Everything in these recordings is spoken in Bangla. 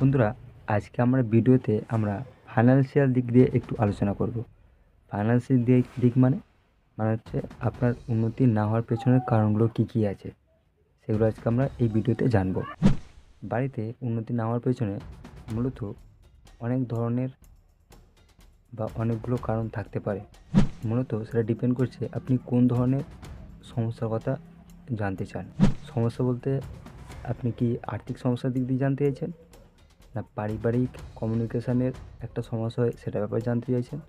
বন্ধুরা, আজকে আমরা ভিডিওতে আমরা ফাইন্যান্সিয়াল দিক দিয়ে একটু আলোচনা করব। ফাইন্যান্সিয়াল দিক দিক মানে? মানে হচ্ছে আপনার উন্নতি না হওয়ার পেছনের কারণগুলো কী কী আছে, সেগুলো আজকে আমরা এই ভিডিওতে জানব। বাড়িতে উন্নতি না হওয়ার পেছনে মূলত অনেক ধরনের বা অনেকগুলো কারণ থাকতে পারে। মূলত সেটা ডিপেন্ড করছে আপনি কোন ধরনের সমস্যার কথা জানতে চান। সমস্যা বলতে আপনি কি আর্থিক সমস্যার দিক দিয়ে জানতে চাইছেন? না, পারিবারিক কমিউনিকেশানের একটা সমস্যা হয় সেটার ব্যাপারে জানতে চাইছেন?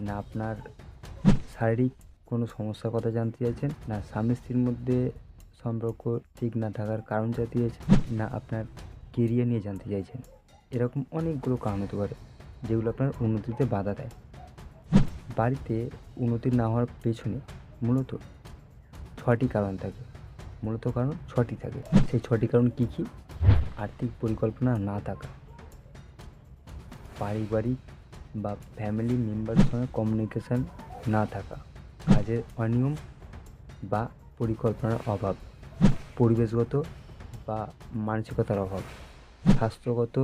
না আপনার শারীরিক কোনো সমস্যার কথা জানতে চাইছেন? না, স্বামী স্ত্রীর মধ্যে সম্পর্ক ঠিক না থাকার কারণ জানতে চাইছেন? না, আপনার কেরিয়ার নিয়ে জানতে চাইছেন? এরকম অনেকগুলো কারণ হতে পারে, যেগুলো আপনার উন্নতিতে বাধা দেয়। বাড়িতে উন্নতি না হওয়ার পেছনে মূলত ছটি কারণ থাকে। মূলত কারণ ছটি থাকে। সেই ছটি কারণ কী কী? আর্থিক পরিকল্পনা না থাকা। পারিবারিক বা ফ্যামিলি মেম্বারের সঙ্গে কমিউনিকেশান না থাকা, কাজের অনিয়ম বা পরিকল্পনার অভাব, পরিবেশগত বা মানসিকতার অভাব, স্বাস্থ্যগত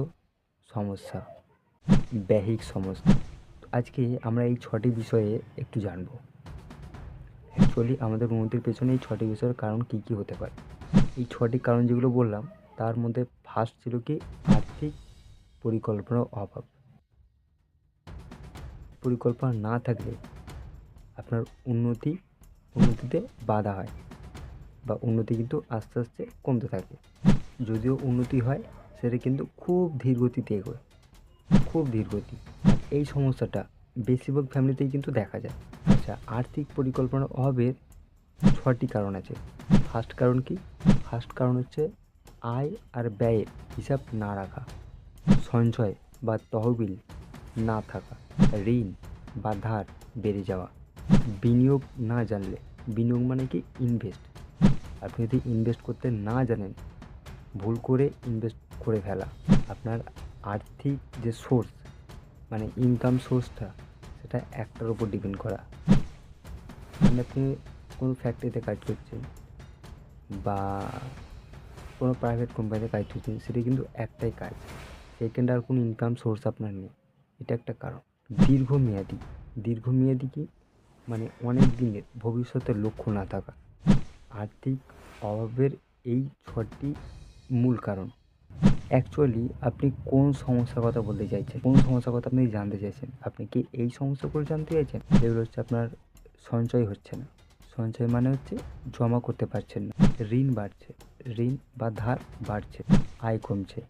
সমস্যা ব্যহিক সমস্যা। আজকে আমরা এই ছটি বিষয়ে একটু জানব। অ্যাকচুয়ালি আমাদের উন্নতির পেছনে এই ছটি বিষয়ের কারণ কী কী হতে পারে? এই ছটি কারণ যেগুলো বললাম তার মধ্যে ফার্স্ট ছিল কি? আর্থিক পরিকল্পনার অভাব। পরিকল্পনা না থাকলে আপনার উন্নতি, উন্নতিতে বাধা হয় বা উন্নতি কিন্তু আস্তে আস্তে কমতে থাকে। যদিও উন্নতি হয়, সেটা কিন্তু খুব ধীর গতিতে এগোয়। খুব ধীর গতি। এই সমস্যাটা বেশিরভাগ ফ্যামিলিতেই কিন্তু দেখা যায়। আচ্ছা আর্থিক পরিকল্পনার অভাবের ছটি কারণ আছে। ফার্স্ট কারণ কি? ফার্স্ট কারণ হচ্ছে আয় আর ব্যয়ের হিসাব না রাখা, সঞ্চয় বা তহবিল না থাকা, ঋণ বা ধার বেড়ে যাওয়া। বিনিয়োগ না জানলে বিনিয়োগ মানে কি? ইনভেস্ট আপনি যদি ইনভেস্ট করতে না জানেন, ভুল করে ইনভেস্ট করে ফেলা আপনার আর্থিক যে সোর্স মানে ইনকাম সোর্সটা সেটা একটার উপর ডিপেন্ড করা। মানে আপনি কোনো ফ্যাক্টরিতে কাজ করছেন বা কোনো প্রাইভেট কোম্পানিতে কাজ করছেন সেটা কিন্তু একটাই কাজ। সেকেন্ড আর কোনো ইনকাম সোর্স আপনার নেই। এটা একটা কারণ। দীর্ঘমেয়াদী। দীর্ঘমেয়াদী কি? মানে অনেক দিনের ভবিষ্যতের লক্ষ্য না থাকা। আর্থিক অভাবের এই ছটি মূল কারণ। অ্যাকচুয়ালি আপনি কোন সমস্যার কথা বলতে চাইছেন? কোন সমস্যার কথা আপনি জানতে চাইছেন? আপনি কি এই সমস্যাগুলো জানতে চাইছেন? যেগুলো হচ্ছে আপনার সঞ্চয় হচ্ছে না। সঞ্চয় মানে হচ্ছে জমা করতে পারছেন না। ঋণ বাড়ছে। ঋণ বা ধার বাড়ছে, আয় কমছে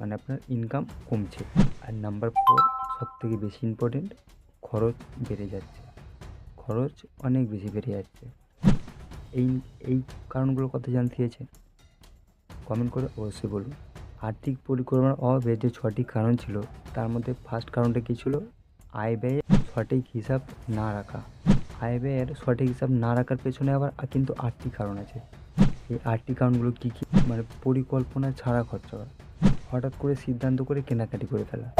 মানে আপনার ইনকাম কমছে। আর নাম্বার ফোর সব থেকে বেশি ইম্পর্টেন্ট খরচ বেড়ে যাচ্ছে। খরচ অনেক বেশি বেড়ে যাচ্ছে। এই এই কারণগুলোর কথা জানতে চেয়েছেন? কমেন্ট করে অবশ্যই বলুন। আর্থিক পরিকল্পনার অভাবে যে ছটি কারণ ছিল। তার মধ্যে ফার্স্ট কারণটা কী ছিল? আয় ব্যয়ের সঠিক হিসাব না রাখা। আয় ব্যয়ের সঠিক হিসাব না রাখার পেছনে আবার কিন্তু আটটি কারণ আছে। এই আটটি কারণগুলো কী কী? মানে পরিকল্পনা ছাড়া খরচা করা। হঠাৎ করে সিদ্ধান্ত করে কেনাকাটি করে ফেলা।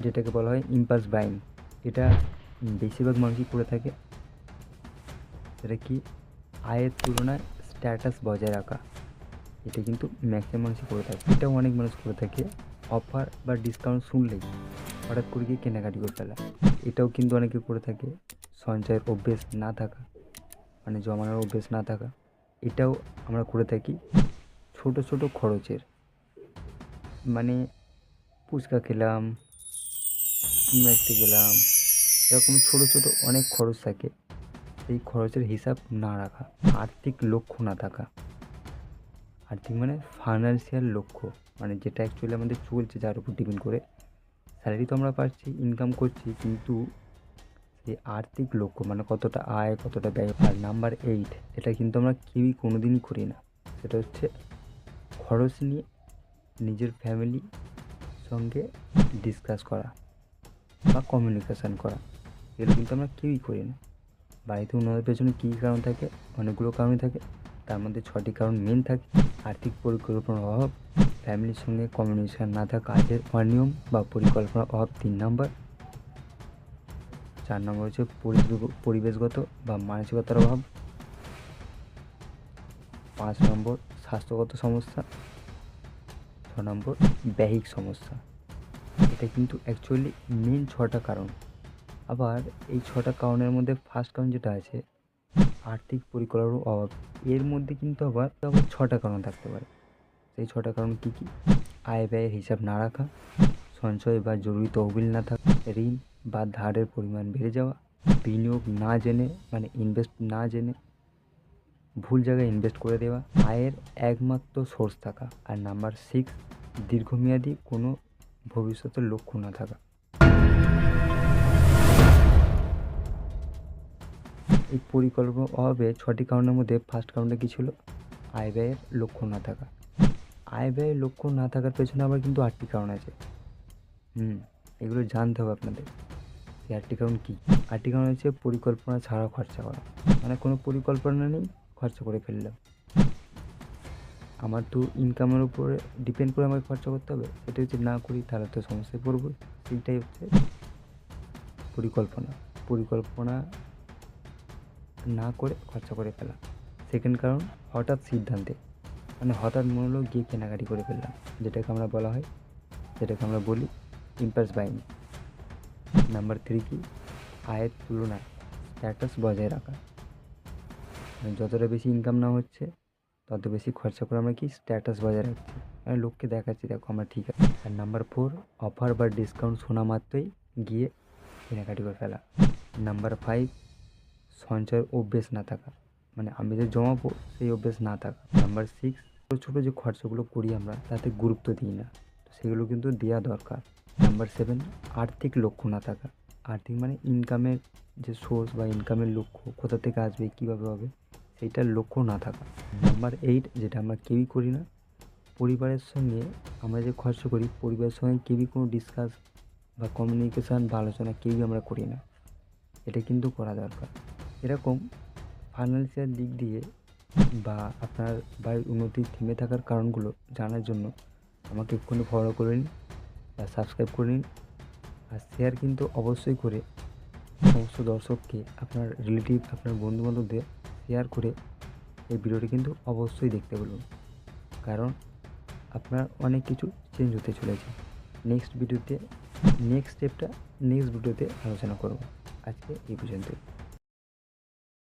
যেটাকে বলা হয় ইম্পালস বাইং এটা বেশিরভাগ মানুষই করে থাকে। সেটা কি? আয়ের তুলনায় স্ট্যাটাস বজায় রাখা। এটা কিন্তু ম্যাক্সিমাম মানুষই করে থাকে। এটাও অনেক মানুষ করে থাকে। অফার বা ডিসকাউন্ট শুনলেই হঠাৎ করে গিয়ে কেনাকাটি করে ফেলা। এটাও কিন্তু অনেকে করে থাকে। সঞ্চয়ের অভ্যেস না থাকা। মানে জমানোর অভ্যেস না থাকা। এটাও আমরা করে থাকি ছোট ছোট খরচের। মানে ফুচকা খেলাম মেট্রে গেলাম, এরকম ছোটো ছোটো অনেক খরচ থাকে। সেই খরচের হিসাব না রাখা, আর্থিক লক্ষ্য না থাকা। আর্থিক মানে ফাইন্যান্সিয়াল লক্ষ্য মানে যেটা অ্যাকচুয়ালি আমাদের চলছে, যার উপর ডিপেন্ড করে। স্যালারি তো আমরা পাচ্ছি ইনকাম করছি, কিন্তু সেই আর্থিক লক্ষ্য মানে কতটা আয়, কতটা ব্যয়, আর নাম্বার এইট এটা কিন্তু আমরা কেউই কোনো দিনই করি না। সেটা হচ্ছে খরচ নিয়ে নিজের ফ্যামিলি সঙ্গে ডিসকাস করা বা কমিউনিকেশান করা। এগুলো কিন্তু আমরা কেউই করি না। বাড়িতে উন্নতির পেছনে কী কারণ থাকে, অনেকগুলো কারণই থাকে, তার মধ্যে ছটি কারণ মেন থাকে। আর্থিক পরিকল্পনার অভাব ফ্যামিলির সঙ্গে কমিউনিকেশান না থাকা, কাজের অনিয়ম বা পরিকল্পনার অভাব তিন নম্বর চার নম্বর হচ্ছে পরিবেশ- পরিবেশগত বা মানসিকতার অভাব। পাঁচ নম্বর স্বাস্থ্যগত সমস্যা। ছ নম্বর ব্যয়িক সমস্যা। এটা কিন্তু অ্যাকচুয়ালি মেন ছটা কারণ। আবার এই ছটা কারণের মধ্যে ফার্স্ট কারণ যেটা আছে, আর্থিক পরিকল্পনার অভাব। এর মধ্যে কিন্তু আবার আবার ছটা কারণ থাকতে পারে। সেই ছটা কারণ কী কী? আয় ব্যয়ের হিসাব না রাখা, সঞ্চয় বা জরুরি তহবিল না থাকা, ঋণ বা ধারের পরিমাণ বেড়ে যাওয়া, বিনিয়োগ না জেনে মানে ইনভেস্ট না জেনে, ভুল জায়গায় ইনভেস্ট করে দেওয়া, আয়ের একমাত্র সোর্স থাকা আর নাম্বার সিক্স দীর্ঘমেয়াদী কোনো ভবিষ্যতের লক্ষ্য না থাকা। এই পরিকল্পনা অভাবে ছটি কারণের মধ্যে ফার্স্ট কারণটা কী ছিল? আয় ব্যয়ের লক্ষ্য না থাকা। আয় ব্যয়ের লক্ষ্য না থাকার পেছনে আবার কিন্তু আটটি কারণ আছে। হুম, এগুলো জানতে হবে আপনাদের। আটটি কারণ কী? আটটি কারণ হচ্ছে পরিকল্পনা ছাড়াও খরচা করা। মানে কোনো পরিকল্পনা নেই, খরচা করে ফেললাম। আমার তো ইনকামের উপরে ডিপেন্ড করে আমাকে খরচা করতে হবে। সেটা যদি না করি, তাহলে তো সমস্যায় পড়ব সেইটাই হচ্ছে পরিকল্পনা। পরিকল্পনা না করে খরচা করে ফেলা। সেকেন্ড কারণ, হঠাৎ সিদ্ধান্তে। মানে হঠাৎ মনে হলো গিয়ে কেনাকাটি করে ফেললাম। যেটাকে আমরা বলা হয়, যেটাকে আমরা বলি ইম্পালস বাইং নাম্বার থ্রি কি আয়ের তুলনায় স্ট্যাটাস বজায় রাখা। মানে যতটা বেশি ইনকাম না হচ্ছে, তত বেশি খরচা করে আমরা কি স্ট্যাটাস বজায় রাখছি। মানে লোককে দেখাচ্ছি, দেখো আমরা ঠিক আছে। আর নাম্বার ফোর অফার বা ডিসকাউন্ট শোনা মাত্রই গিয়ে কেনাকাটি করে ফেলা। নাম্বার ফাইভ সঞ্চয়ের অভ্যেস না থাকা। মানে আমি যে জমাবো, সেই অভ্যেস না থাকা। নাম্বার সিক্স ছোটো ছোটো যে খরচাগুলো করি আমরা, তাতে গুরুত্ব দিই না। তো সেগুলো কিন্তু দেওয়া দরকার। নাম্বার সেভেন আর্থিক লক্ষ্য না থাকা আর্থিক মানে ইনকামের যে সোর্স বা ইনকামের লক্ষ্য, কোথা থেকে আসবে, কীভাবে হবে, সেইটার লক্ষ্য না থাকা নাম্বার এইট যেটা আমরা কেউই করি না, পরিবারের সঙ্গে আমরা যে খরচ করি, পরিবারের সঙ্গে কেউই কোনো ডিসকাস বা কমিউনিকেশান বা আলোচনা কেউই আমরা করি না। এটা কিন্তু করা দরকার। এরকম ফাইন্যান্সিয়াল দিক দিয়ে বা আপনার বাড়ির উন্নতি থেমে থাকার কারণগুলো জানার জন্য আমাকে এক্ষুনি ফলো করে নিন। সাবস্ক্রাইব করে নিন। আর শেয়ার কিন্তু অবশ্যই করে সমস্ত দর্শককে, আপনার রিলেটিভ আপনার বন্ধুবান্ধবদের শেয়ার করে এই ভিডিওটি কিন্তু অবশ্যই দেখতে বলুন। কারণ আপনার অনেক কিছু চেঞ্জ হতে চলেছে। নেক্সট ভিডিওতে নেক্সট স্টেপটা নেক্সট ভিডিওতে আলোচনা করব। আজকে এই পর্যন্তই।